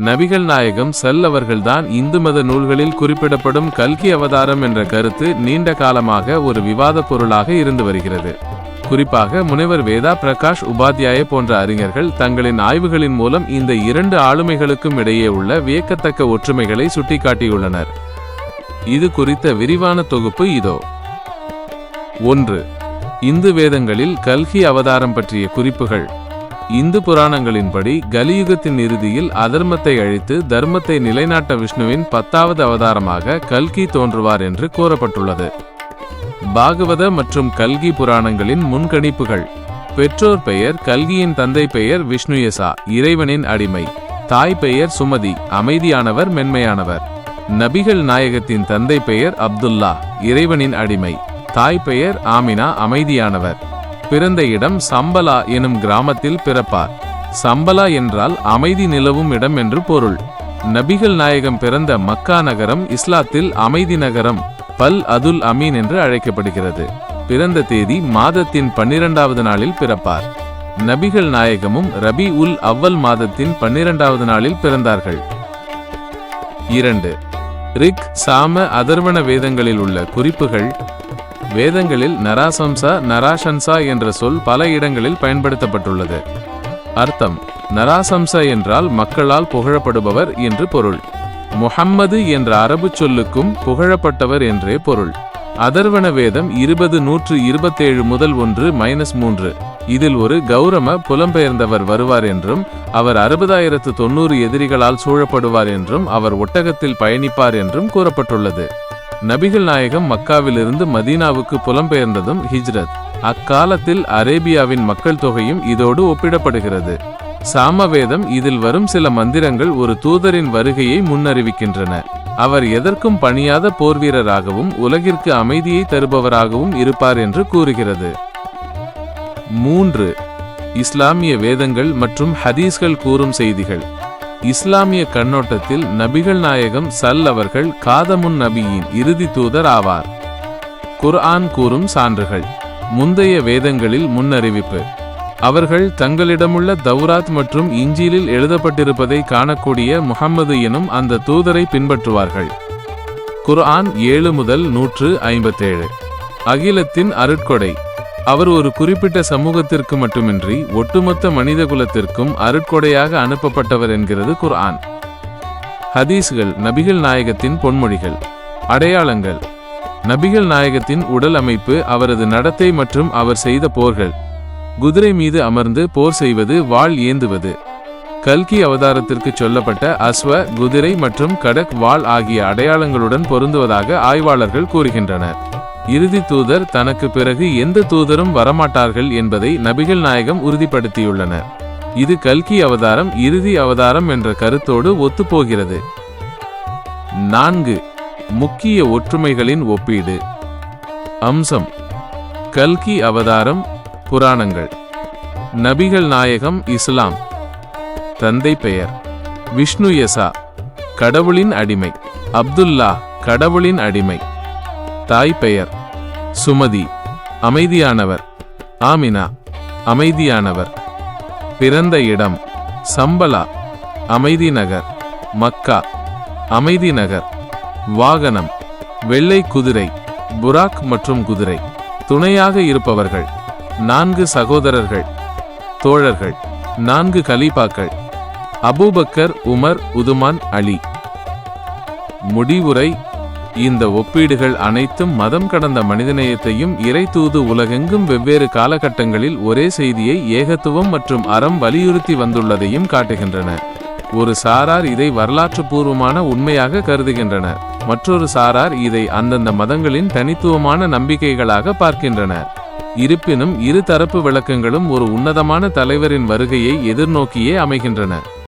நபிகள் நாயகம் செல் அவர்கள்தான் இந்து மத நூல்களில் குறிப்பிடப்படும் கல்கி அவதாரம் என்ற கருத்து நீண்ட காலமாக ஒரு விவாதப் பொருளாக இருந்து வருகிறது. குறிப்பாக முனைவர் வேதா பிரகாஷ் உபாத்யாய போன்ற அறிஞர்கள் தங்களின் ஆய்வுகளின் மூலம் இந்த இரண்டு ஆளுமைகளுக்கும் இடையே உள்ள வியக்கத்தக்க ஒற்றுமைகளை சுட்டிக்காட்டியுள்ளனர். இது குறித்த விரிவான தொகுப்பு இதோ. ஒன்று. இந்து வேதங்களில் கல்கி அவதாரம் பற்றிய குறிப்புகள். இந்து புராணங்களின்படி கலியுகத்தின் இறுதியில் அதர்மத்தை அழித்து தர்மத்தை நிலைநாட்ட விஷ்ணுவின் பத்தாவது அவதாரமாக கல்கி தோன்றுவார் என்று கூறப்பட்டுள்ளது. பாகவத மற்றும் கல்கி புராணங்களின் முன்கணிப்புகள். பெற்றோர் பெயர் கல்கியின் தந்தை பெயர் விஷ்ணுயசா இறைவனின் அடிமை. தாய் பெயர் சுமதி அமைதியானவர் மென்மையானவர். நபிகள் நாயகத்தின் தந்தை பெயர் அப்துல்லா இறைவனின் அடிமை. தாய் பெயர் ஆமினா அமைதியானவர். பிறந்த இடம் சம்பலா எனும் கிராமத்தில் பிறப்பார். சம்பலா என்றால் அமைதி நிலவும் இடம் என்று பொருள். நபிகள் நாயகம் பிறந்த மக்கா நகரம் இஸ்லாத்தில் அமைதி நகரம் பல் அதுல் அமீன் என்று அழைக்கப்படுகிறது. பிறந்த தேதி மாதத்தின் பன்னிரண்டாவது நாளில் பிறப்பார். நபிகள் நாயகமும் ரபி உல் அவ்வல் மாதத்தின் பன்னிரண்டாவது நாளில் பிறந்தார்கள். இரண்டு ரிக் சாம அதர்வண வேதங்களில் உள்ள குறிப்புகள் வேதங்களில் நராசம்சா நராசன்சா என்ற சொல் பல இடங்களில் பயன்படுத்தப்பட்டுள்ளது. அர்த்தம் நராசம்சா என்றால் மக்களால் புகழப்படுபவர் என்று பொருள். முஹம்மது என்ற அரபு சொல்லுக்கும் புகழப்பட்டவர் என்றே பொருள். அதர்வன வேதம் இருபது நூற்று இருபத்தேழு முதல் ஒன்று மைனஸ் மூன்று. இதில் ஒரு கௌரம புலம்பெயர்ந்தவர் வருவார் என்றும் அவர் அறுபதாயிரத்து தொண்ணூறு எதிரிகளால் சூழப்படுவார் என்றும் அவர் ஒட்டகத்தில் பயணிப்பார் என்றும் கூறப்பட்டுள்ளது. நபிகள் நாயகம் மக்காவிலிருந்து மதீனாவுக்கு புலம்பெயர்ந்ததும் ஹிஜ்ரத். அக்காலத்தில் அரேபியாவின் மக்கள் தொகையும் இதோடு ஒப்பிடப்படுகிறது. சாமவேதம் இதில் வரும் சில மந்திரங்கள் ஒரு தூதரின் வருகையை முன்னறிவிக்கின்றன. அவர் எதற்கும் பணியாத போர்வீரராகவும் உலகிற்கு அமைதியை தருபவராகவும் இருப்பார் என்று கூறுகிறது. மூன்று. இஸ்லாமிய வேதங்கள் மற்றும் ஹதீஸ்கள் கூறும் செய்திகள். இஸ்லாமிய கண்ணோட்டத்தில் நபிகள் நாயகம் சல் அவர்கள் காதமுன் நபியின் இறுதி தூதர் ஆவார். குர்ஆன் கூறும் சான்றுகள். முந்தைய வேதங்களில் முன்னறிவிப்பு. அவர்கள் தங்களிடமுள்ள தௌராத் மற்றும் இஞ்சிலில் எழுதப்பட்டிருப்பதை காணக்கூடிய முகம்மது எனும் அந்த தூதரை பின்பற்றுவார்கள். குர்ஆன் ஏழு முதல் நூற்று ஐம்பத்தேழு. அகிலத்தின் அருட்கொடை. அவர் ஒரு குறிப்பிட்ட சமூகத்திற்கு மட்டுமின்றி ஒட்டுமொத்த மனித குலத்திற்கும் அருட்கொடையாக அனுப்பப்பட்டவர் என்கிறது குர்ஆன். ஹதீஸ்கள் நபிகள் நாயகத்தின் பொன்மொழிகள். அடையாளங்கள். நபிகள் நாயகத்தின் உடல் அமைப்பு அவரது நடத்தை மற்றும் அவர் செய்த போர்கள். குதிரை மீது அமர்ந்து போர் செய்வது வாள் ஏந்துவது. கல்கி அவதாரத்திற்கு சொல்லப்பட்ட அஸ்வ குதிரை மற்றும் கடக் வாள் ஆகிய அடையாளங்களுடன் பொருந்துவதாக ஆய்வாளர்கள் கூறுகின்றனர். இறுதி தூதர் தனக்கு பிறகு எந்த தூதரும் வரமாட்டார்கள் என்பதை நபிகள் நாயகம் உறுதிப்படுத்தியுள்ளனர். இது கல்கி அவதாரம் இறுதி அவதாரம் என்ற கருத்தோடு ஒத்துப்போகிறது. நான்கு முக்கிய ஒற்றுமைகளின் ஒப்பீடு. அம்சம் கல்கி அவதாரம் புராணங்கள். நபிகள் நாயகம் இஸ்லாம். தந்தை பெயர் விஷ்ணு யசா. கடவுளின் அடிமை. அப்துல்லா கடவுளின் அடிமை. தாய் பெயர் சுமதி அமைதியானவர். ஆமினா அமைதியானவர். பிறந்த இடம் சம்பலா அமைதி நகர் மக்கா அமைதி நகர் வாகனம் வெள்ளை குதிரை புராக் மற்றும் குதிரை. துணையாக இருப்பவர்கள் நான்கு சகோதரர்கள். தோழர்கள் நான்கு கலீபாக்கள். Abu Bakr Umar Uthman Ali. முடிவுரை இந்த ஒப்பீடுகள் அனைத்தும் மதம் கடந்த மனிதநேயத்தையும் இறை தூது உலகெங்கும் வெவ்வேறு காலகட்டங்களில் ஒரே செய்தியை ஏகத்துவம் மற்றும் அறம் வலியுறுத்தி வந்துள்ளதையும் காட்டுகின்றன. ஒரு சாரார் இதை வரலாற்று பூர்வமான உண்மையாக கருதுகின்றனர் மற்றொரு சாரார் இதை அந்தந்த மதங்களின் தனித்துவமான நம்பிக்கைகளாக பார்க்கின்றனர் இருப்பினும் இரு தரப்பு விளக்கங்களும் ஒரு உன்னதமான தலைவரின் வருகையை எதிர்நோக்கியே அமைகின்றன.